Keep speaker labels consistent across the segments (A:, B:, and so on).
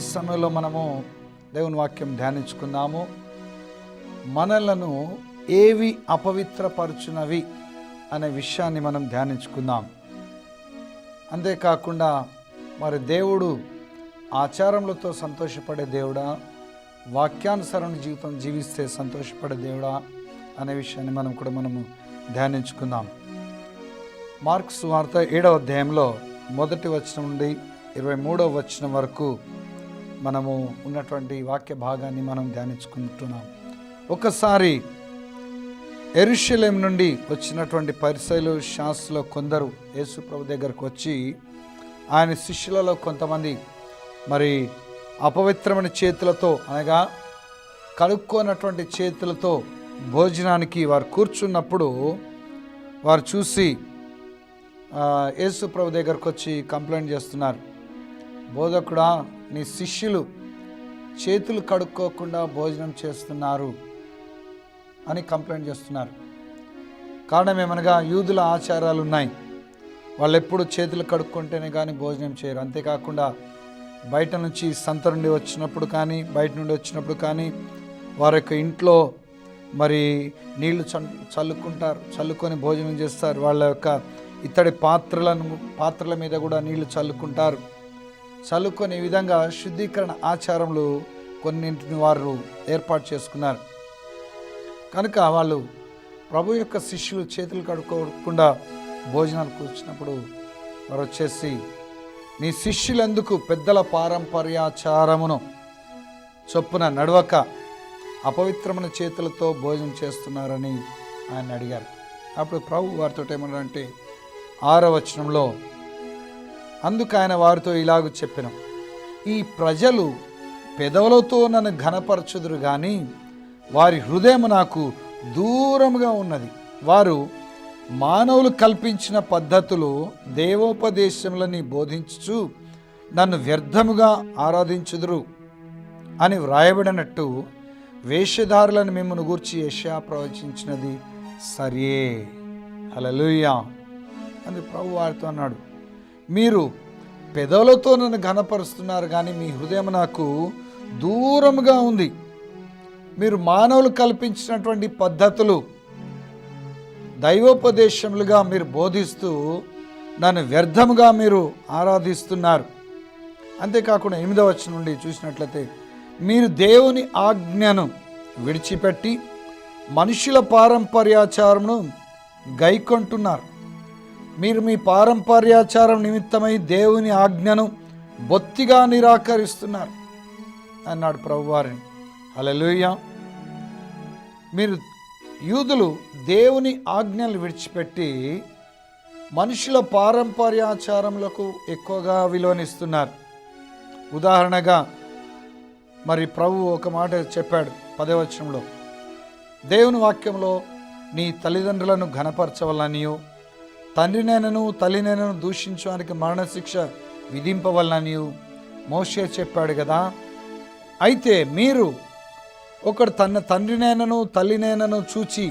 A: ఈ సమయంలో మనము దేవుని వాక్యం ధ్యానించుకుందాము. మనలను ఏవి అపవిత్రపరచునవి అనే విషయాన్ని మనం ధ్యానించుకుందాం. అంతేకాకుండా మరి దేవుడు ఆచారములతో సంతోషపడే దేవుడా వాక్యానుసరణ జీవితం జీవిస్తే సంతోషపడే దేవుడా అనే విషయాన్ని మనం కూడా మనము ధ్యానించుకుందాం. మార్క్స్ వార్త ఏడవ అధ్యాయంలో మొదటి వచనం నుండి ఇరవై మూడవ వచనం వరకు మనము ఉన్నటువంటి వాక్య భాగాన్ని మనం ధ్యానించుకుంటున్నాం. ఒకసారి ఎరుషలేం నుండి వచ్చినటువంటి పరిశైలు శాస్త్రలో కొందరు యేసుప్రభు దగ్గరకు వచ్చి ఆయన శిష్యులలో కొంతమంది మరి అపవిత్రమైన చేతులతో అనగా కడుక్కోనటువంటి చేతులతో భోజనానికి వారు కూర్చున్నప్పుడు వారు చూసి యేసుప్రభు దగ్గరకు వచ్చి కంప్లైంట్ చేస్తున్నారు. బోధకుడా నీ శిష్యులు చేతులు కడుక్కోకుండా భోజనం చేస్తున్నారు అని కంప్లైంట్ చేస్తున్నారు. కారణం ఏమనగా యూదుల ఆచారాలు ఉన్నాయి వాళ్ళు ఎప్పుడు చేతులు కడుక్కుంటేనే కానీ భోజనం చేయరు. అంతేకాకుండా బయట నుంచి సంత నుండి వచ్చినప్పుడు కానీ బయట నుండి వచ్చినప్పుడు కానీ వారి యొక్క ఇంట్లో మరి నీళ్ళు చల్ చల్లుకుంటారు చల్లుకొని భోజనం చేస్తారు. వాళ్ళ యొక్క ఇత్తడి పాత్రలను పాత్రల మీద కూడా నీళ్ళు చల్లుకుంటారు. చల్లుకొని ఈ విధంగా శుద్ధీకరణ ఆచారములు కొన్నింటిని వారు ఏర్పాటు చేసుకున్నారు. కనుక వాళ్ళు ప్రభు యొక్క శిష్యులు చేతులు కడుక్కోకుండా భోజనాలు కూర్చున్నప్పుడు వారు వచ్చేసి నీ శిష్యులందుకు పెద్దల పారంపర్యాచారమును చొప్పున నడవక అపవిత్రమైన చేతులతో భోజనం చేస్తున్నారని ఆయన అడిగారు. అప్పుడు ప్రభు వారితో ఏమన్నారంటే ఆరో వచనంలో అందుకు ఆయన వారితో ఇలాగ చెప్పిన. ఈ ప్రజలు పెదవులతో నన్ను ఘనపరచుదురు కానీ వారి హృదయం నాకు దూరముగా ఉన్నది. వారు మానవులు కల్పించిన పద్ధతులు దేవోపదేశములని బోధించుచు నన్ను వ్యర్థముగా ఆరాధించుదురు అని వ్రాయబడినట్టు వేషధారులను మిమ్మల్ని గూర్చి యశా ప్రవచించినది సరే హల్లెలూయా. అని ప్రభు వారితో అన్నాడు మీరు పెదవులతో నన్ను ఘనపరుస్తున్నారు కానీ మీ హృదయం నాకు దూరముగా ఉంది. మీరు మానవులు కల్పించినటువంటి పద్ధతులు దైవోపదేశములుగా మీరు బోధిస్తూ నన్ను వ్యర్థముగా మీరు ఆరాధిస్తున్నారు. అంతేకాకుండా ఎనిమిదవ వచ్చిన నుండి చూసినట్లయితే మీరు దేవుని ఆజ్ఞను విడిచిపెట్టి మనుషుల పారంపర్యాచారమును గైకొంటున్నారు. మీరు మీ పారంపర్యాచారం నిమిత్తమై దేవుని ఆజ్ఞను బొత్తిగా నిరాకరిస్తున్నారు అన్నాడు ప్రభువారిని. హల్లెలూయా. మీరు యూదులు దేవుని ఆజ్ఞలు విడిచిపెట్టి మనుషుల పారంపర్యాచారములకు ఎక్కువగా విలువనిస్తున్నారు. ఉదాహరణగా మరి ప్రభు ఒక మాట చెప్పాడు పదవచనంలో. దేవుని వాక్యంలో నీ తల్లిదండ్రులను ఘనపరచవలనియో తండ్రినైనను తల్లినైనను దూషించడానికి మరణశిక్ష విధింపవలననియు మోషే చెప్పాడు కదా అయితే మీరు ఒకడు తన తండ్రినైనను తల్లినైనను చూచి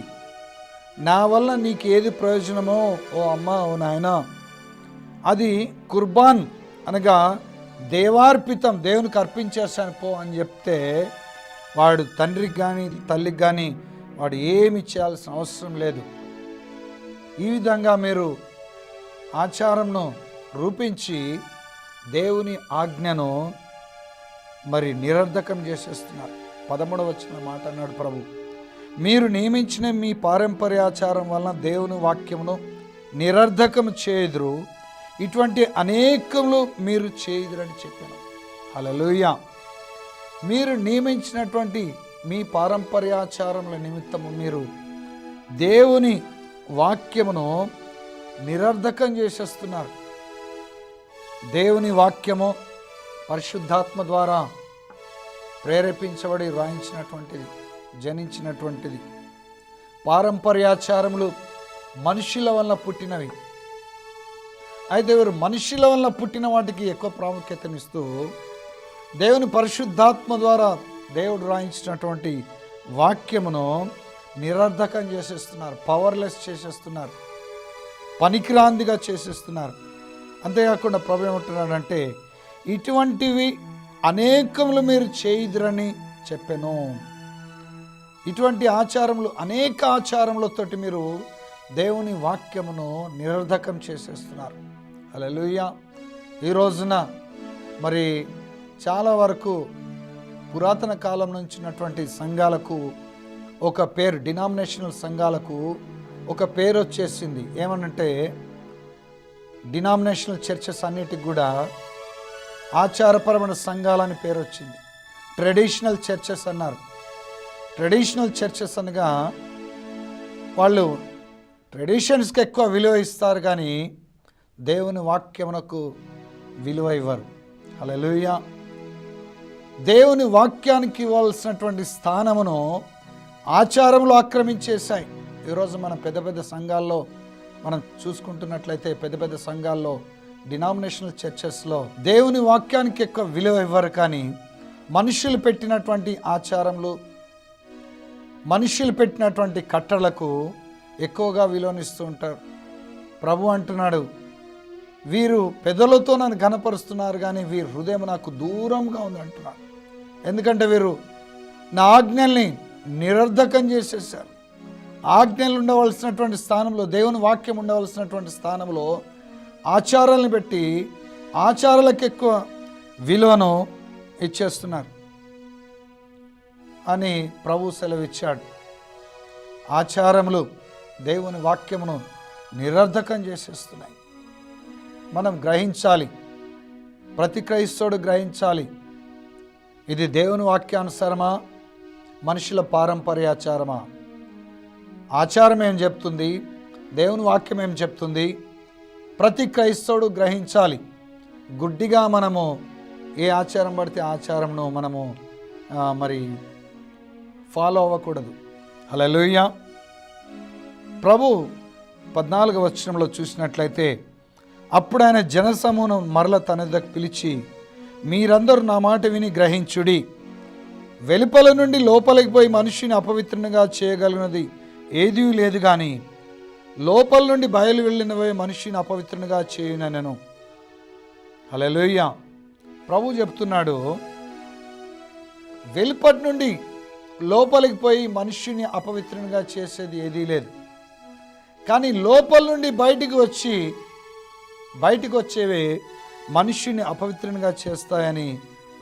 A: నా వల్ల నీకు ఏది ప్రయోజనమో ఓ అమ్మ ఓ నాయన అది కుర్బాన్ అనగా దేవార్పితం దేవునికి అర్పించేస్తాను పో అని చెప్తే వాడు తండ్రికి కానీ తల్లికి కానీ వాడు ఏమి చేయాల్సిన అవసరం లేదు. ఈ విధంగా మీరు ఆచారంను రూపించి దేవుని ఆజ్ఞను మరి నిరర్ధకం చేసేస్తున్నారు. పదమూడవ వచ్చిన మాట అన్నాడు ప్రభు. మీరు నియమించిన మీ పారంపర్యాచారం వలన దేవుని వాక్యమును నిరర్ధకం చేయదురు. ఇటువంటి అనేకములు మీరు చేయుదురని చెప్పాను. హల్లెలూయా. మీరు నియమించినటువంటి మీ పారంపర్యాచారముల నిమిత్తము మీరు దేవుని వాక్యమును నిరర్ధకం చేసేస్తున్నారు. దేవుని వాక్యము పరిశుద్ధాత్మ ద్వారా ప్రేరేపించబడి రాయించినటువంటిది జనించినటువంటిది. పారంపర్యాచారములు మనుషుల వల్ల పుట్టినవి. అయితే వీరు మనుషుల వల్ల పుట్టిన వాటికి ఎక్కువ ప్రాముఖ్యతనిస్తూ దేవుని పరిశుద్ధాత్మ ద్వారా దేవుడు రాయించినటువంటి వాక్యమును నిరర్ధకం చేసేస్తున్నారు పవర్లెస్ చేసేస్తున్నారు పనికిరాందిగా చేసేస్తున్నారు. అంతేకాకుండా ప్రభు ఏమంటున్నాడంటే ఇటువంటివి అనేకములు మీరు చేయుదురని చెప్పాను. ఇటువంటి ఆచారములు అనేక ఆచారములతోటి మీరు దేవుని వాక్యమును నిరర్ధకం చేసేస్తున్నారు. అలలుయ్య ఈ రోజున మరి చాలా వరకు పురాతన కాలం నుంచి ఉన్నటువంటి సంఘాలకు ఒక పేరు డినామినేషనల్ సంఘాలకు ఒక పేరు వచ్చేసింది. ఏమనంటే డినామినేషనల్ చర్చెస్ అన్నిటికి కూడా ఆచారపరమైన సంఘాలని పేరు వచ్చింది. ట్రెడిషనల్ చర్చెస్ అన్నారు. ట్రెడిషనల్ చర్చెస్ అనగా వాళ్ళు ట్రెడిషన్స్కి ఎక్కువ విలువ ఇస్తారు కానీ దేవుని వాక్యమునకు విలువ ఇవ్వరు. అలా దేవుని వాక్యానికి ఇవ్వాల్సినటువంటి స్థానమును ఆచారంలో ఆక్రమించేశాయి ఈరోజు మన పెద్ద పెద్ద సంఘాల్లో మనం చూసుకుంటున్నట్లయితే పెద్ద పెద్ద సంఘాల్లో డినామినేషనల్ చర్చెస్లో దేవుని వాక్యానికి ఎక్కువ విలువ ఇవ్వరు కానీ మనుషులు పెట్టినటువంటి ఆచారములు మనుషులు పెట్టినటువంటి కట్టలకు ఎక్కువగా విలువనిస్తూ ఉంటారు. ప్రభు అంటున్నాడు వీరు పెదలతో నన్ను గనపరుస్తున్నారు కానీ వీరి హృదయం నాకు దూరంగా ఉంది అంటున్నాడు ఎందుకంటే వీరు నా ఆజ్ఞల్ని నిరర్ధకం చేసేసారు ఆజ్ఞలు ఉండవలసినటువంటి స్థానంలో దేవుని వాక్యం ఉండవలసినటువంటి స్థానంలో ఆచారాలను పెట్టి ఆచారాలకు ఎక్కువ విలువను ఇచ్చేస్తున్నారు. అని ప్రభు సెలవిచ్చాడు. ఆచారములు దేవుని వాక్యమును నిరర్ధకం చేసేస్తున్నాయి. మనం గ్రహించాలి. ప్రతి క్రైస్తవుడు గ్రహించాలి. ఇది దేవుని వాక్యానుసారమా? మనుషుల పారంపర్యాచారమా? ఆచారం ఏం చెప్తుంది దేవుని వాక్యం ఏం చెప్తుంది. ప్రతి క్రైస్తవుడు గ్రహించాలి గుడ్డిగా మనము ఏ ఆచారం పడితే ఆచారంను మనము మరి ఫాలో అవ్వకూడదు. హల్లెలూయా. ప్రభు పద్నాలుగు వచనంలో చూసినట్లయితే అప్పుడు ఆయన జనసమూహం మరల తన దగ్గర పిలిచి మీరందరూ నా మాట విని గ్రహించుడి వెలుపల నుండి లోపలికి పోయి మనిషిని అపవిత్రంగా చేయగలిగినది ఏదీ లేదు కానీ లోపల నుండి బయలు వెళ్ళినవే మనిషిని అపవిత్రంగా చేయునను హల్లెలూయా. ప్రభు చెప్తున్నాడు వెలుపటి నుండి లోపలికి పోయి మనిషిని అపవిత్రంగా చేసేది ఏదీ లేదు. కానీ లోపల నుండి బయటికి వచ్చి బయటికి వచ్చేవే మనిషిని అపవిత్రంగా చేస్తాయని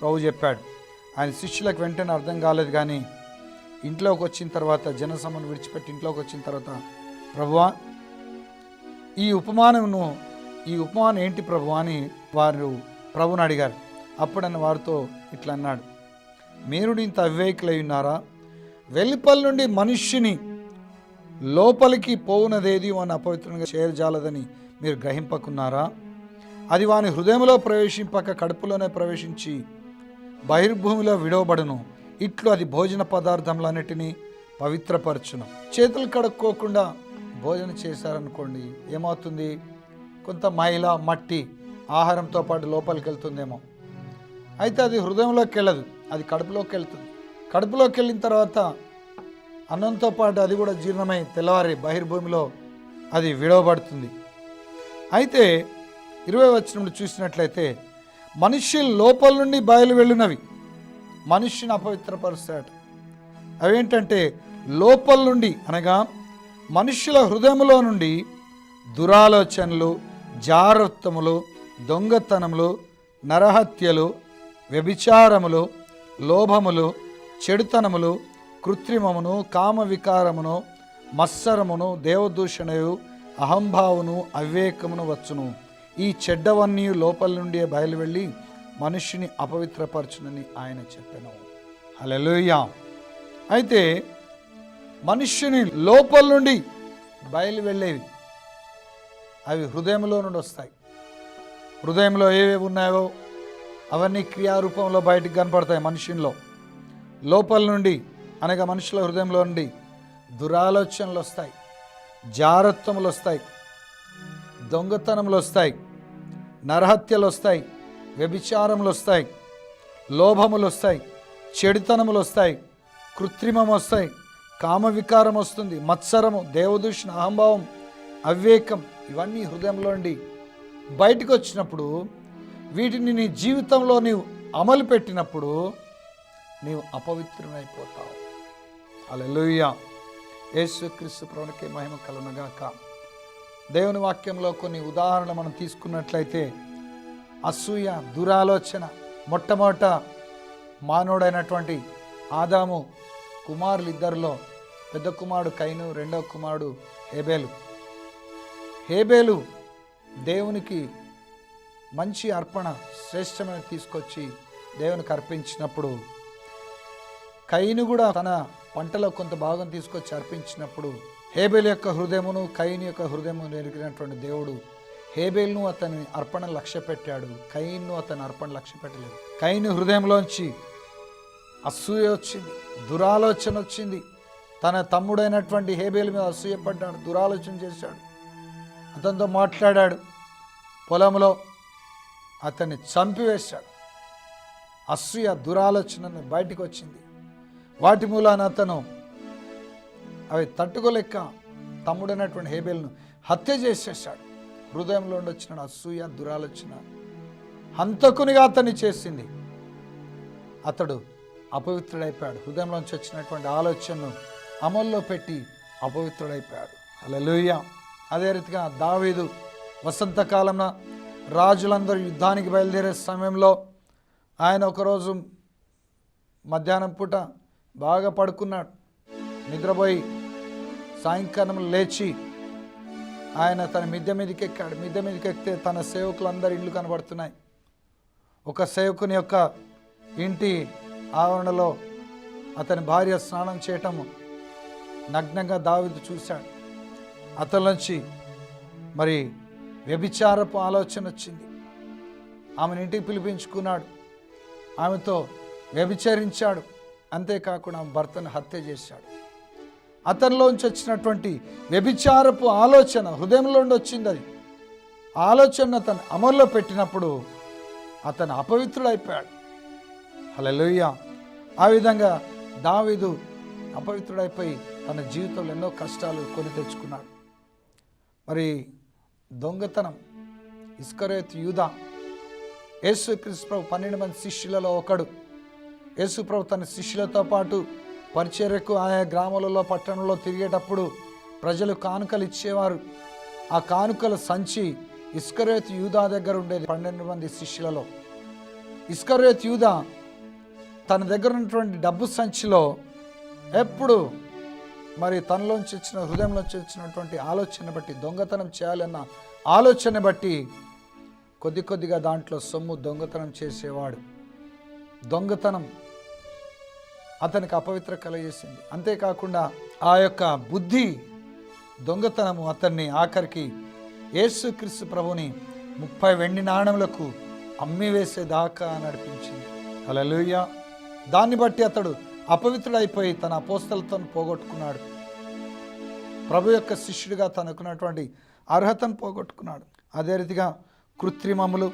A: ప్రభు చెప్పాడు. ఆయన శిష్యులకు వెంటనే అర్థం కాలేదు కానీ ఇంట్లోకి వచ్చిన తర్వాత జనసమను విడిచిపెట్టి ఇంట్లోకి వచ్చిన తర్వాత ప్రభువా ఈ ఉపమానమును ఈ ఉపమానం ఏంటి ప్రభు అని వారు ప్రభుని అడిగారు. అప్పుడన్న వారితో ఇట్లా అన్నాడు. మీరు ఇంత అవివేకులై ఉన్నారా? వెలుపల నుండి మనుష్యుని లోపలికి పోవునదేది వాని అపవిత్రంగా చేరజాలదని మీరు గ్రహింపకున్నారా? అది వాని హృదయంలో ప్రవేశింపక కడుపులోనే ప్రవేశించి బహిర్భూమిలో విడవబడును. ఇట్లు అది భోజన పదార్థములన్నిటినీ పవిత్రపరచును. చేతులు కడుక్కోకుండా భోజనం చేశారనుకోండి ఏమవుతుంది? కొంత మైల మట్టి ఆహారంతో పాటు లోపలికి వెళ్తుందేమో. అయితే అది హృదయంలోకి వెళ్ళదు అది కడుపులోకి వెళ్తుంది. కడుపులోకి వెళ్ళిన తర్వాత అన్నంతో పాటు అది కూడా జీర్ణమై తెల్లవారి బహిర్భూమిలో అది విడవబడుతుంది. అయితే ఇరవై వచనంలో చూసినట్లయితే మనిషి లోపల నుండి బయలు వెళ్ళినవి. మనిషిని అపవిత్రపరుస్తాడు అవేంటంటే లోపల నుండి అనగా మనుషుల హృదయంలో నుండి దురాలోచనలు జారత్వములు దొంగతనములు నరహత్యలు వ్యభిచారములు లోభములు చెడుతనములు కృత్రిమమును కామ వికారమును మత్సరమును దేవదూషణయు అహంభావును అవివేకమును వచ్చును. ఈ చెడ్డవన్నీ లోపల నుండి బయలు వెళ్ళి మనుష్యుని అపవిత్రపరచునని ఆయన చెప్పాను. హల్లెలూయా. అయితే మనుష్యుని లోపల నుండి బయలు వెళ్ళేవి అవి హృదయంలో నుండి వస్తాయి. హృదయంలో ఏవేవి ఉన్నాయో అవన్నీ క్రియారూపంలో బయటకు కనపడతాయి మనుషుల్లో లోపల నుండి అనగా మనుషుల హృదయంలో నుండి దురాలోచనలు వస్తాయి. జారత్వములు వస్తాయి. దొంగతనములు వస్తాయి. నరహత్యలు వస్తాయి వ్యభిచారములు వస్తాయి లోభములు వస్తాయి చెడుతనములు వస్తాయి కృత్రిమం వస్తాయి కామవికారం వస్తుంది మత్సరము దేవదూషణ అహంభావం అవివేకం ఇవన్నీ హృదయంలో నుండి బయటకు వచ్చినప్పుడు వీటిని నీ జీవితంలో నీవు అమలు పెట్టినప్పుడు నీవు అపవిత్రునైపోతావు అలెలుయ్య యేసుక్రీస్తు ప్రభునికి మహిమ కలునగాక దేవుని వాక్యంలో కొన్ని ఉదాహరణలు మనం తీసుకున్నట్లయితే అసూయ దురాలోచన మొట్టమొదట మానవుడైనటువంటి ఆదాము కుమారులు ఇద్దరిలో పెద్ద కుమారుడు కైను రెండవ కుమారుడు హేబేలు. హేబేలు దేవునికి మంచి అర్పణ శ్రేష్టమైన తీసుకొచ్చి దేవునికి అర్పించినప్పుడు కైను కూడా తన పంటలో కొంత భాగం తీసుకొచ్చి అర్పించినప్పుడు హేబేల్ యొక్క హృదయమును కయిన్ యొక్క హృదయమును ఎరిగినటువంటి దేవుడు హేబేల్ను అతని అర్పణ లక్ష్య పెట్టాడు. కయిన్ను అతని అర్పణ లక్ష్య పెట్టలేదు. కయిన్ హృదయంలోంచి అసూయ వచ్చింది దురాలోచన వచ్చింది. తన తమ్ముడైనటువంటి హేబేల్ మీద అసూయపడ్డాడు దురాలోచన చేశాడు. అతనితో మాట్లాడాడు. పొలంలో అతన్ని చంపివేశాడు. అసూయ దురాలోచన బయటికి వచ్చింది. వాటి మూలాన అతను అవి తట్టుకోలేక తమ్ముడైనటువంటి హేబేల్ను హత్య చేసేసాడు హృదయంలో నుండి వచ్చిన అసూయ దురాలోచన హంతకునిగా అతన్ని చేసింది. అతడు అపవిత్రుడైపోయాడు. హృదయంలోంచి వచ్చినటువంటి ఆలోచనను అమల్లో పెట్టి అపవిత్రుడైపోయాడు. అలలుయ అదే రీతిగా దావీదు వసంతకాలంన రాజులందరూ యుద్ధానికి బయలుదేరే సమయంలో ఆయన ఒకరోజు మధ్యాహ్నం పూట బాగా పడుకున్నాడు. నిద్రపోయి సాయంకాలం లేచి ఆయన తన మిద్దె మీదకి ఎక్కాడు మిద్దె మీదకి ఎక్కితే తన సేవకులందరి ఇల్లు కనబడుతున్నాయి. ఒక సేవకుని యొక్క ఇంటి ఆవరణలో అతని భార్య స్నానం చేయటము నగ్నంగా దావిదు చూశాడు. అతని నుంచి మరి వ్యభిచారపు ఆలోచన వచ్చింది. ఆమెను ఇంటికి పిలిపించుకున్నాడు. ఆమెతో వ్యభిచరించాడు. అంతేకాకుండా ఆమె భర్తను హత్య చేశాడు. అతనిలోంచి వచ్చినటువంటి వ్యభిచారపు ఆలోచన హృదయంలో వచ్చింది అది. ఆలోచన అతను అమల్లో పెట్టినప్పుడు అతను అపవిత్రుడైపోయాడు. హల్లెలూయ. ఆ విధంగా దావీదు అపవిత్రుడైపోయి తన జీవితంలో ఎన్నో కష్టాలు కొని తెచ్చుకున్నాడు. మరి దొంగతనం ఇస్కరేత్ యూదా. యేసు ప్రభు పన్నెండు మంది శిష్యులలో ఒకడు. యేసు ప్రభు తన శిష్యులతో పాటు పరిచర్యకు ఆయా గ్రామాలలో పట్టణంలో తిరిగేటప్పుడు ప్రజలు కానుకలు ఇచ్చేవారు. ఆ కానుకల సంచి ఇస్కరేత్ యూదా దగ్గర ఉండేది పన్నెండు మంది శిష్యులలో. ఇస్కరేత్ యూదా తన దగ్గర ఉన్నటువంటి డబ్బు సంచిలో ఎప్పుడు మరి తనలోంచి వచ్చిన హృదయంలోంచి వచ్చినటువంటి ఆలోచన బట్టి దొంగతనం చేయాలన్న ఆలోచన బట్టి కొద్ది కొద్దిగా దాంట్లో సొమ్ము దొంగతనం చేసేవాడు. దొంగతనం అతనికి అపవిత్ర కలగజేసింది. అంతేకాకుండా ఆ యొక్క బుద్ధి దొంగతనము అతన్ని ఆఖరికి యేసుక్రీస్తు ప్రభుని ముప్పై వెండి నాణములకు అమ్మివేసేదాకా నడిపించింది. హల్లెలూయా. దాన్ని బట్టి అతడు అపవిత్రుడైపోయి తన అపోస్తలతో పోగొట్టుకున్నాడు. ప్రభు యొక్క శిష్యుడిగా తనకున్నటువంటి అర్హతను పోగొట్టుకున్నాడు. అదే రీతిగా కృత్రిమములు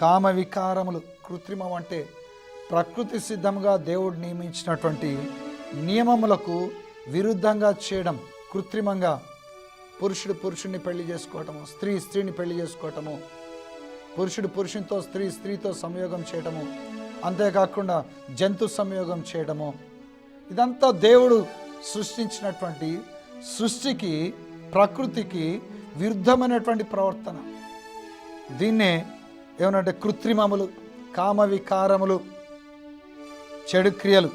A: కామ వికారములు కృత్రిమం అంటే ప్రకృతి సిద్ధంగా దేవుడు నియమించినటువంటి నియమములకు విరుద్ధంగా చేయడం కృత్రిమంగా పురుషుడు పురుషుడిని పెళ్ళి చేసుకోవటము స్త్రీ స్త్రీని పెళ్ళి చేసుకోవటము పురుషుడు పురుషునితో స్త్రీ స్త్రీతో సంయోగం చేయటము అంతేకాకుండా జంతు సంయోగం చేయడము ఇదంతా దేవుడు సృష్టించినటువంటి సృష్టికి ప్రకృతికి విరుద్ధమైనటువంటి ప్రవర్తన. దీన్నే ఏమనంటే కృత్రిమములు కామ వికారములు చెడు క్రియలు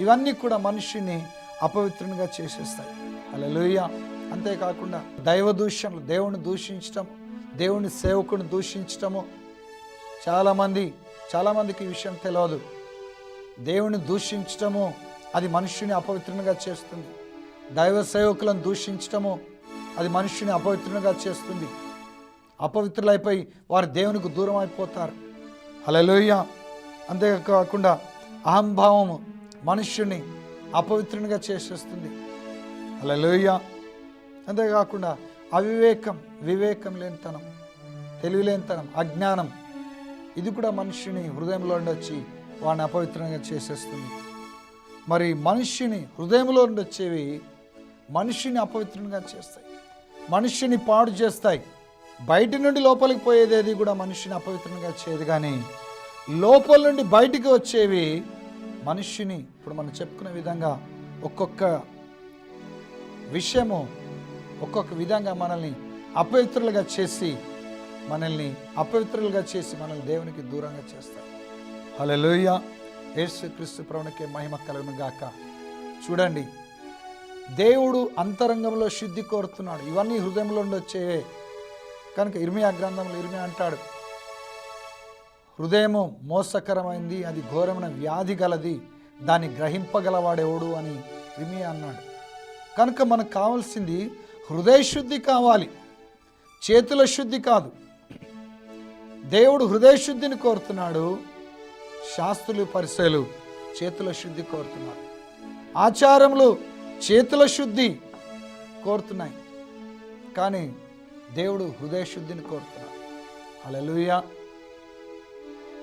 A: ఇవన్నీ కూడా మనిషిని అపవిత్రునిగా చేసేస్తాయి. అలా లోయ అంతేకాకుండా దైవ దూషణలు దేవుని దూషించటం దేవుని సేవకుని దూషించటము. చాలామంది చాలామందికి ఈ విషయం తెలియదు దేవుని దూషించటము అది మనుష్యుని అపవిత్రునిగా చేస్తుంది. దైవ సేవకులను దూషించటము అది మనుష్యుని అపవిత్రునిగా చేస్తుంది. అపవిత్రులైపోయి వారు దేవునికి దూరం అయిపోతారు అలలోయ అంతేకాకుండా అహంభావము మనుష్యుని అపవిత్రునిగా చేసేస్తుంది. అలా లోయ అంతేకాకుండా అవివేకం వివేకం లేనితనం తెలివి లేనితనం అజ్ఞానం ఇది కూడా మనుష్యుని హృదయంలో నుండి వచ్చి వాడిని అపవిత్రంగా చేసేస్తుంది. మరి మనుష్యుని హృదయంలో నుండి వచ్చేవి మనిషిని అపవిత్రంగా చేస్తాయి. మనిషిని పాడు చేస్తాయి. బయట నుండి లోపలికి పోయేది కూడా మనిషిని అపవిత్రంగా చేయదు కానీ లోపల నుండి బయటికి వచ్చేవి మనిషిని. ఇప్పుడు మనం చెప్పుకునే విధంగా ఒక్కొక్క విషయము ఒక్కొక్క విధంగా మనల్ని అపవిత్రులుగా చేసి మనల్ని అపవిత్రులుగా చేసి మనల్ని దేవునికి దూరంగా చేస్తారు. హల్లెలూయ. యేసు క్రీస్తు ప్రవణకే మహిమ కలుగును గాక. చూడండి దేవుడు అంతరంగంలో శుద్ధి కోరుతున్నాడు. ఇవన్నీ హృదయంలో వచ్చేవే. కనుక ఇర్మియా గ్రంథంలో ఇర్మియా అంటాడు హృదయము మోసకరమైంది అది ఘోరమైన వ్యాధి గలది దాన్ని గ్రహింపగలవాడెవడు అని విమి అన్నాడు. కనుక మనకు కావాల్సింది హృదయ శుద్ధి కావాలి చేతుల శుద్ధి కాదు. దేవుడు హృదయ శుద్ధిని కోరుతున్నాడు శాస్త్రులు పరిశీలు చేతుల శుద్ధి కోరుతున్నారు. ఆచారములు చేతుల శుద్ధి కోరుతున్నాయి కానీ దేవుడు హృదయ శుద్ధిని కోరుతున్నాడు. అలలుయా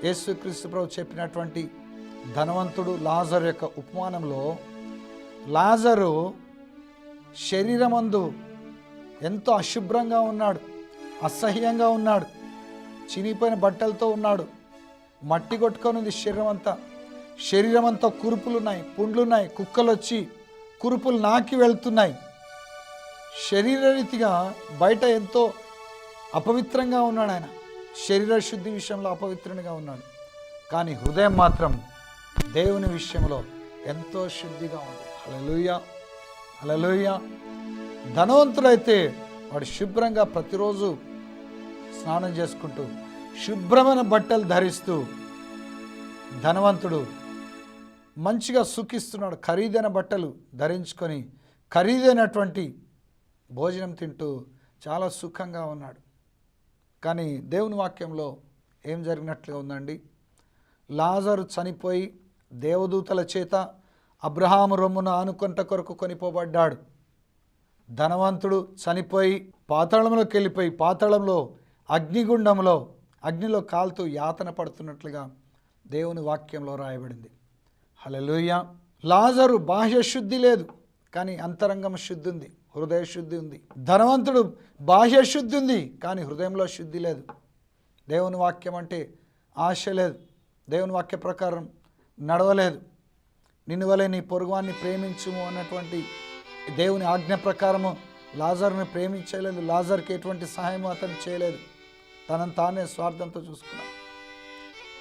A: యేసుక్రీస్తు ప్రభు చెప్పినటువంటి ధనవంతుడు లాజర్ యొక్క ఉపమానంలో లాజరు శరీరమందు ఎంతో అశుభ్రంగా ఉన్నాడు అసహ్యంగా ఉన్నాడు చినిగిపోయిన బట్టలతో ఉన్నాడు మట్టి కొట్టుకొని ఉంది శరీరం అంతా శరీరం అంతా కురుపులు ఉన్నాయి పుండ్లు ఉన్నాయి కుక్కలు వచ్చి కురుపులు నాకి వెళ్తున్నాయి. శరీరరీతిగా బయట ఎంతో అపవిత్రంగా ఉన్నాడు ఆయన. శరీర శుద్ధి విషయంలో అపవిత్రునిగా ఉన్నాడు. కానీ హృదయం మాత్రం దేవుని విషయంలో ఎంతో శుద్ధిగా ఉంది. అలలుయ అలలుయ ధనవంతుడైతే వాడు శుభ్రంగా ప్రతిరోజు స్నానం చేసుకుంటూ శుభ్రమైన బట్టలు ధరిస్తూ ధనవంతుడు మంచిగా సుఖిస్తున్నాడు. ఖరీదైన బట్టలు ధరించుకొని ఖరీదైనటువంటి భోజనం తింటూ చాలా సుఖంగా ఉన్నాడు. కానీ దేవుని వాక్యంలో ఏం జరిగినట్లుగా ఉందండి? లాజరు చనిపోయి దేవదూతల చేత అబ్రహాము రొమ్మున ఆనుకొంట కొరకు కొనిపోబడ్డాడు. ధనవంతుడు చనిపోయి పాతాళంలోకి వెళ్ళిపోయి పాతాళంలో అగ్నిగుండంలో అగ్నిలో కాలుతూ యాతన పడుతున్నట్లుగా దేవుని వాక్యంలో రాయబడింది. హలలుయ లాజరు బాహ్య శుద్ధి లేదు కానీ అంతరంగం శుద్ధి ఉంది. హృదయ శుద్ధి ఉంది. ధనవంతుడు బాహ్య శుద్ధి ఉంది కానీ హృదయంలో శుద్ధి లేదు. దేవుని వాక్యం అంటే ఆశ లేదు. దేవుని వాక్య ప్రకారం నడవలేదు. నిన్ను వలె నీ పొరుగువాన్ని ప్రేమించుము అన్నటువంటి దేవుని ఆజ్ఞ ప్రకారము లాజర్ని ప్రేమించలేదు. లాజర్కి ఎటువంటి సహాయం అతను చేయలేదు. తనను తానే స్వార్థంతో చూసుకున్నాడు.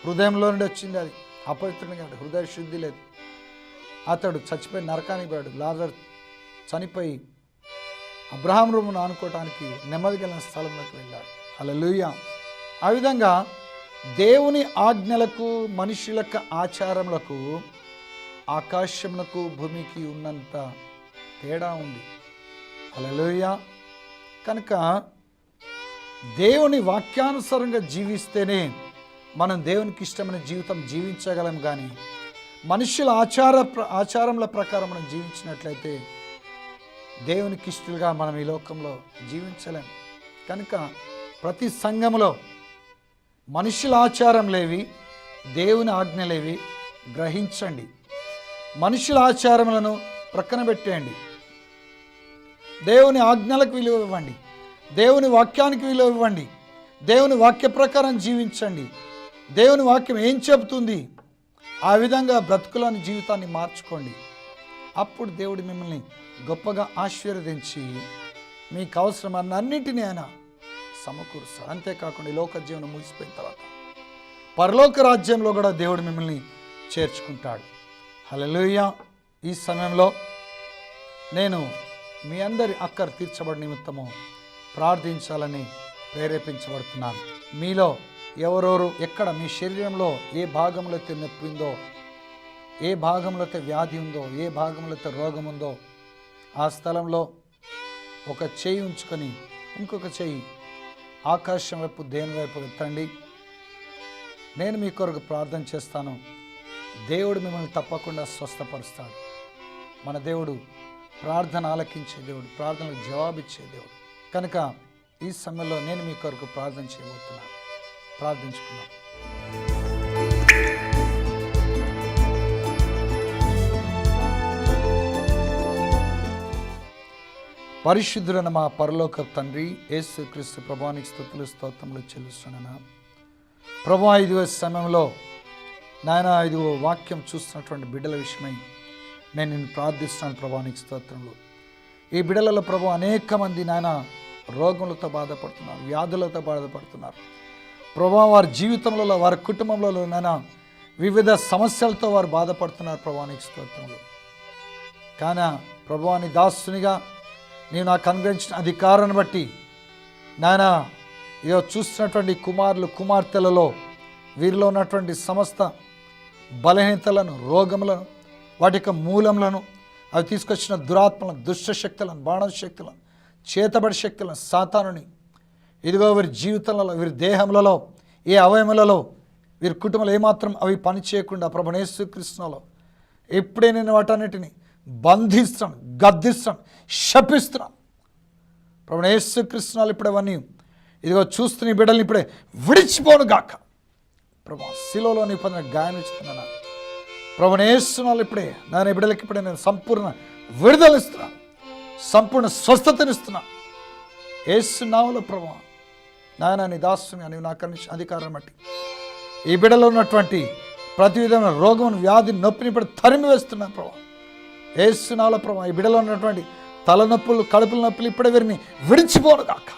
A: హృదయంలో నుండి వచ్చింది అది. అపవిత్రుని కాదు హృదయ శుద్ధి లేదు. అతడు చచ్చిపోయి నరకానికి పోయాడు. లాజర్ చనిపోయి అబ్రహాం రూమును ఆనుకోవటానికి నెమ్మది కలిగిన స్థలంలోకి వెళ్ళాడు. అలా ఆ విధంగా దేవుని ఆజ్ఞలకు మనుషులక ఆచారములకు ఆకాశమునకు భూమికి ఉన్నంత తేడా ఉంది. అలలోయ కనుక దేవుని వాక్యానుసారంగా జీవిస్తేనే మనం దేవునికి ఇష్టమైన జీవితం జీవించగలం కానీ మనుషుల ఆచార ప్ర- ఆచారముల ప్రకారం మనం జీవించినట్లయితే దేవునికి ఇష్టలుగా మనం ఈ లోకంలో జీవించలేం. కనుక ప్రతి సంఘంలో మనుషుల ఆచారం లేవి దేవుని ఆజ్ఞలేవి గ్రహించండి. మనుషుల ఆచారములను ప్రక్కన పెట్టేయండి. దేవుని ఆజ్ఞలకు విలువ ఇవ్వండి. దేవుని వాక్యానికి విలువ ఇవ్వండి. దేవుని వాక్య ప్రకారం జీవించండి. దేవుని వాక్యం ఏం చెబుతుంది? ఆ విధంగా బ్రతుకులను జీవితాన్ని మార్చుకోండి. అప్పుడు దేవుడు మిమ్మల్ని గొప్పగా ఆశీర్వదించి మీకు అవసరమన్న అన్నింటినీ ఆయన సమకూరుస్తాడు అంతేకాకుండా ఈ లోక జీవనం ముగిసిపోయిన తర్వాత పరలోక రాజ్యంలో కూడా దేవుడు మిమ్మల్ని చేర్చుకుంటాడు. హలలుయ ఈ సమయంలో నేను మీ అందరి అక్కర తీర్చబడి నిమిత్తము ప్రార్థించాలని ప్రేరేపించబడుతున్నాను. మీలో ఎవరెవరు ఎక్కడ మీ శరీరంలో ఏ భాగంలో అయితే నొప్పిందో ఏ భాగంలో అయితే వ్యాధి ఉందో ఏ భాగంలో అయితే రోగం ఉందో ఆ స్థలంలో ఒక చేయి ఉంచుకొని ఇంకొక చేయి ఆకాశం వైపు దేని వైపు ఎత్తండి. నేను మీ కొరకు ప్రార్థన చేస్తాను. దేవుడు మిమ్మల్ని తప్పకుండా స్వస్థపరుస్తాడు. మన దేవుడు ప్రార్థన ఆలకించే దేవుడు ప్రార్థనలకు జవాబిచ్చే దేవుడు. కనుక ఈ సమయంలో నేను మీ కొరకు ప్రార్థన చేయబోతున్నాను. ప్రార్థించుకున్నాను పరిశుద్ధుడైన మా పరలోక తండ్రి యేసు క్రీస్తు ప్రభానికి స్థుతులు స్తోత్రములు చెల్లిస్తున్నాను. ప్రభా ఇదిగో సమయంలో నాయన ఇదిగో వాక్యం చూస్తున్నటువంటి బిడ్డల విషయమై నేను నిన్ను ప్రార్థిస్తున్నాను ప్రభానికి స్తోత్రములు. ఈ బిడ్డలలో ప్రభు అనేక మంది నాయన రోగములతో బాధపడుతున్నారు వ్యాధులతో బాధపడుతున్నారు. ప్రభా వారి జీవితంలో వారి కుటుంబంలో నాయన వివిధ సమస్యలతో వారు బాధపడుతున్నారు ప్రభానికి స్తోత్రములు. కానీ ప్రభువాని దాసునిగా నీవు నాకు అనుగ్రహించిన అధికారాన్ని బట్టి నాయన ఇదో చూస్తున్నటువంటి కుమారులు కుమార్తెలలో వీరిలో ఉన్నటువంటి సమస్త బలహీనతలను రోగములను వాటి యొక్క మూలములను అవి తీసుకొచ్చిన దురాత్మలను దుష్ట శక్తులను బాణ శక్తులను చేతబడి శక్తులను సాతానుని ఇదిగో వీరి జీవితంలో వీరి దేహములలో ఏ అవయములలో వీరి కుటుంబంలో ఏమాత్రం అవి పని చేయకుండా ప్రభునేశ్వకృష్ణలో ఎప్పుడే నేను వాటన్నిటిని బంధిస్తాను గద్దిస్తాను శపిస్తున్నాను ప్రభు యేసుకృష్ణాలు ఇప్పుడు అవన్నీ. ఇదిగో చూస్తున్న ఈ బిడ్డల్ని ఇప్పుడే విడిచిపోను గాక. ప్రభు శిలోలో నీ పొందిన గాయం ఇస్తున్నాను ప్రభు ఇప్పుడే నాన్న బిడ్డలకి ఇప్పుడే నేను సంపూర్ణ విడుదలిస్తున్నాను సంపూర్ణ స్వస్థతనిస్తున్నాను ఏసునావులో ప్రభు నాయన నీ దాస్తుని అని నాకు అందించిన అధికారం బట్టి. ఈ బిడ్డలో ఉన్నటువంటి ప్రతి విధమైన రోగం వ్యాధి నొప్పిని ఇప్పుడు తరిమి వేస్తున్నాను ప్రభావం ఏసునాల ప్రభు ఈ బిడ్డలో ఉన్నటువంటి తలనొప్పులు కడుపుల నొప్పులు ఇప్పుడే వీరిని విడిచిపోను కాక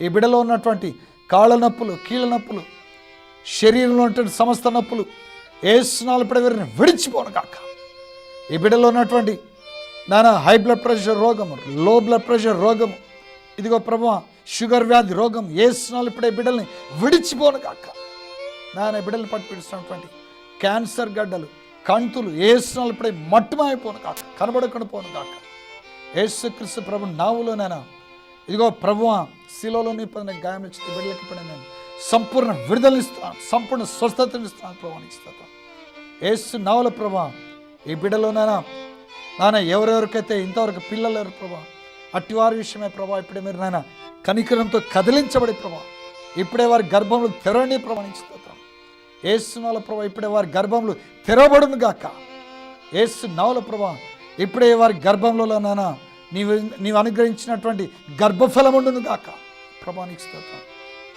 A: ఈ బిడలో ఉన్నటువంటి కాళ్ళ నొప్పులు కీళ్ళ నొప్పులు శరీరంలో ఉన్నటువంటి సమస్త నొప్పులు ఏసునాలు ఇప్పుడే వీరిని విడిచిపోను కాక ఈ బిడలో ఉన్నటువంటి నానా హై బ్లడ్ ప్రెషర్ రోగము లో బ్లడ్ ప్రెషర్ రోగము ఇదిగో ప్రభు షుగర్ వ్యాధి రోగం ఏసునాలు ఇప్పుడే బిడ్డల్ని విడిచిపోను కాక నాన్న ఈ బిడ్డల్ని పట్టి పిడుస్తున్నటువంటి క్యాన్సర్ గడ్డలు కంతులు ఏసునాలు ఇప్పుడే మట్టుమైపోను కాక కనబడకుండా పోను కాక. ఏసుక్రీస్తు ప్రభు నావులోనైనా ఇదిగో ప్రభు శిలోలో నీ పొందిన గాయం ఇచ్చి బిడ్డలకి ఇప్పుడు నేను సంపూర్ణ విడుదలనిస్తున్నాను సంపూర్ణ స్వస్థతనిస్తున్నాను ప్రభానికి ఇస్తాను ఏసు నావుల ప్రభా ఈ బిడ్డలోనైనా నాన్న ఎవరెవరికైతే ఇంతవరకు పిల్లలు లేరు ప్రభా అట్టి వారి విషయమే ప్రభా ఇప్పుడే మీరు నాయన కనికరంతో కదిలించబడి ప్రభా ఇప్పుడే వారి గర్భంలో తెరని ప్రమాణిస్తాం ఏసు నావుల ప్రభా ఇప్పుడే వారి గర్భంలో తెరవబడును గాక. ఏసు నావుల ప్రభా ఇప్పుడే వారి గర్భంలో నాన్న నీవు నీవు అనుగ్రహించినటువంటి గర్భఫలం ఉండును గాక. ప్రభానికి స్తోత్రం.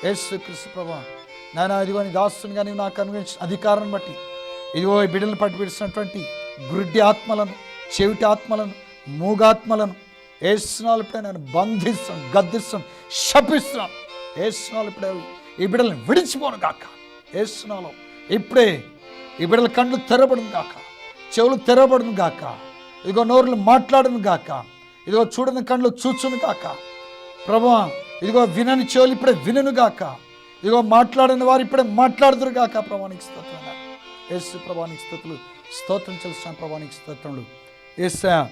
A: ఏసు కృష్ణ ప్రభా నాయన ఇదిగో నీ దాస్తునిగా నీవు నాకు అనుగ్రహించిన అధికారాన్ని బట్టి ఇదిగో ఈ బిడ్డలు పట్టి గుడ్డి ఆత్మలను చెవిటి ఆత్మలను మూగాత్మలను ఏసునాలు నేను బంధిస్తాను గద్దిస్తాను శపిస్తున్నాను. ఏసునాలు ఈ బిడ్డలను విడిచిపోను గాక. వేస్తున్నాను ఇప్పుడే ఈ బిడ్డల కళ్ళు తెరబడును గాక. చెవులు తెరబడును గాక. ఇదిగో నోరులు మాట్లాడను గాక. ఇదిగో చూడని కళ్ళు చూచును గాక. ప్రభా ఇదిగో వినని చెవులు ఇప్పుడే వినను గాక. ఇదిగో మాట్లాడని వారు ఇప్పుడే మాట్లాడుదురు గాక. ప్రభానికి స్తోత్రం యేసు ప్రభానికి స్తోత్రులు స్తోత్రం చేసిన ప్రభానికి స్తోత్రములు. ఏసా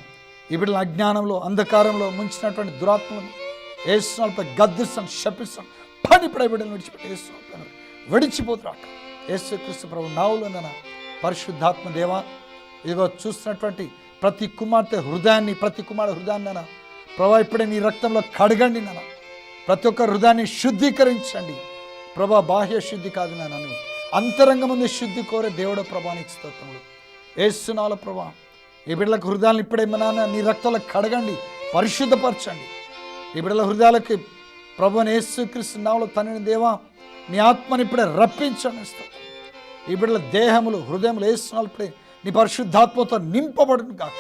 A: ఈ బిడ్డల అజ్ఞానంలో అంధకారంలో ముంచినటువంటి దురాత్మలను ఏసునాలపై గద్దిస్తాను శపిస్తాను. పని ఇప్పుడే బిడ్డలు విడిచిపెట్టి ఏసునాలపై విడిచిపోతురాక. యేసు క్రీస్తు ప్రభు నావులోనైనా పరిశుద్ధాత్మ దేవ ఇదిగో చూస్తున్నటువంటి ప్రతి కుమార్తె హృదయాన్ని ప్రతి కుమారుడు హృదయాన్ని నాన్న ప్రభా ఇప్పుడే నీ రక్తంలో కడగండి నాన్న ప్రతి ఒక్క హృదయాన్ని శుద్ధీకరించండి. ప్రభా బాహ్య శుద్ధి కాదు నాన్న అంతరంగం ముందు శుద్ధి కోరే దేవుడు ప్రభానికి స్తోత్రములు. ఏసునాల ప్రభా ఈ బిడ్డలకు హృదయాలను ఇప్పుడే మా నాన్న నీ రక్తంలో కడగండి పరిశుద్ధపరచండి. ఈ బిడ్డల హృదయాలకి ప్రభుని యేసుక్రీస్తు నామలో తనని దేవా నీ ఆత్మని ఇప్పుడే రప్పించండి స్తోత్రం. ఈ బిడ్డల దేహములు హృదయములు వేస్తున్నారు ఇప్పుడే నీ పరిశుద్ధాత్మతో నింపబడును కాక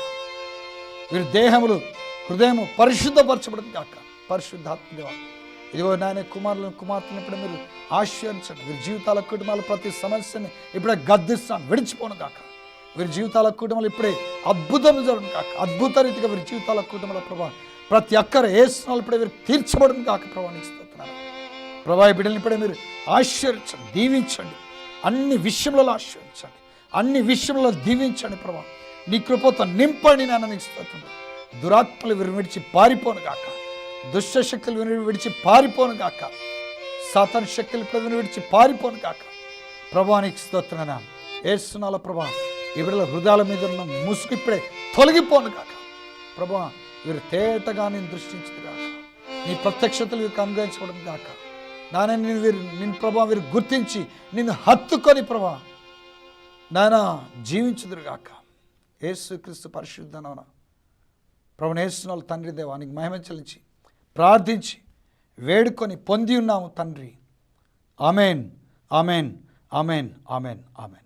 A: వీరి దేహములు హృదయము పరిశుద్ధపరచబడును కాక పరిశుద్ధాత్మ దేవ ఇదిగో నాయన కుమారులను కుమార్తెను ఇప్పుడు మీరు ఆశ్రయించండి వీరి జీవితాల కుటుంబాల ప్రతి సమస్యని ఇప్పుడే గద్దిస్తాను విడిచిపోను కాక వీరి జీవితాల కుటుంబాలు ఇప్పుడే అద్భుతం జరుగును కాక అద్భుత రీతిగా వీరి జీవితాల కుటుంబాల ప్రభావం ప్రతి ఒక్కరు ఏ స్నాలు ఇప్పుడే వీరు తీర్చబడును కాక ప్రభావిస్తున్నాను ప్రభా ఈ బిడ్డల్ని ఇప్పుడే మీరు ఆశ్చర్యించండి దీవించండి. అన్ని విషయంలో ఆశ్రయించండి అన్ని విషయంలో దీవించండి ప్రభా నీ కృపతో నింపండి నాన్న నీకు స్తోత్రం. దురాత్మలు విడిచి పారిపోను గాక. దుష్ట శక్తులు విడిచి పారిపోను గాక. సాతాన్ శక్తులు ఇప్పుడు విడిచి పారిపోను గాక. ప్రభా నీకు స్తోత్రనా ఏసునాల ప్రభా ఈ హృదయాల మీద ఉన్న ముసుగు ఇప్పుడే తొలగిపోను గాక. ప్రభా వీరు తేటగా నేను దృష్టించదు గాక. నీ ప్రత్యక్షతలు వీరికి అనుగ్రహించబడదు గాక. నాయన నేను వీరు నిన్ను ప్రభా వీరు గుర్తించి నిన్ను హత్తుకొని ప్రభా. నాయన జీవించుదురుగాక. యేసుక్రీస్తు పరిశుద్ధనవన ప్రభునేస్తున్న తండ్రి దేవానికి మహిమ చెల్లించి ప్రార్థించి వేడుకొని పొంది ఉన్నాము తండ్రి. Amen amen amen amen amen.